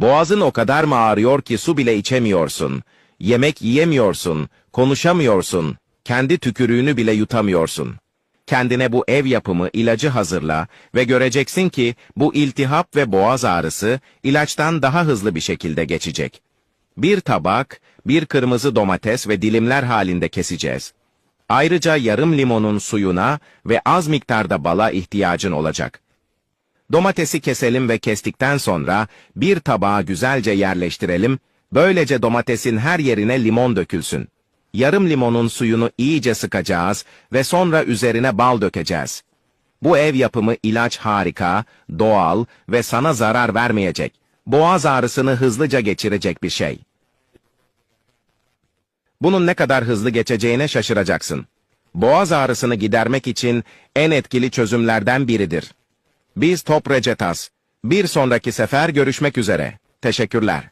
Boğazın o kadar mı ağrıyor ki su bile içemiyorsun? Yemek yiyemiyorsun, konuşamıyorsun, kendi tükürüğünü bile yutamıyorsun. Kendine bu ev yapımı ilacı hazırla ve göreceksin ki bu iltihap ve boğaz ağrısı ilaçtan daha hızlı bir şekilde geçecek. Bir tabak, bir kırmızı domates ve dilimler halinde keseceğiz. Ayrıca yarım limonun suyuna ve az miktarda bala ihtiyacın olacak. Domatesi keselim ve kestikten sonra bir tabağa güzelce yerleştirelim, böylece domatesin her yerine limon dökülsün. Yarım limonun suyunu iyice sıkacağız ve sonra üzerine bal dökeceğiz. Bu ev yapımı ilaç harika, doğal ve sana zarar vermeyecek. Boğaz ağrısını hızlıca geçirecek bir şey. Bunun ne kadar hızlı geçeceğine şaşıracaksın. Boğaz ağrısını gidermek için en etkili çözümlerden biridir. Biz Top Recetas. Bir sonraki sefer görüşmek üzere. Teşekkürler.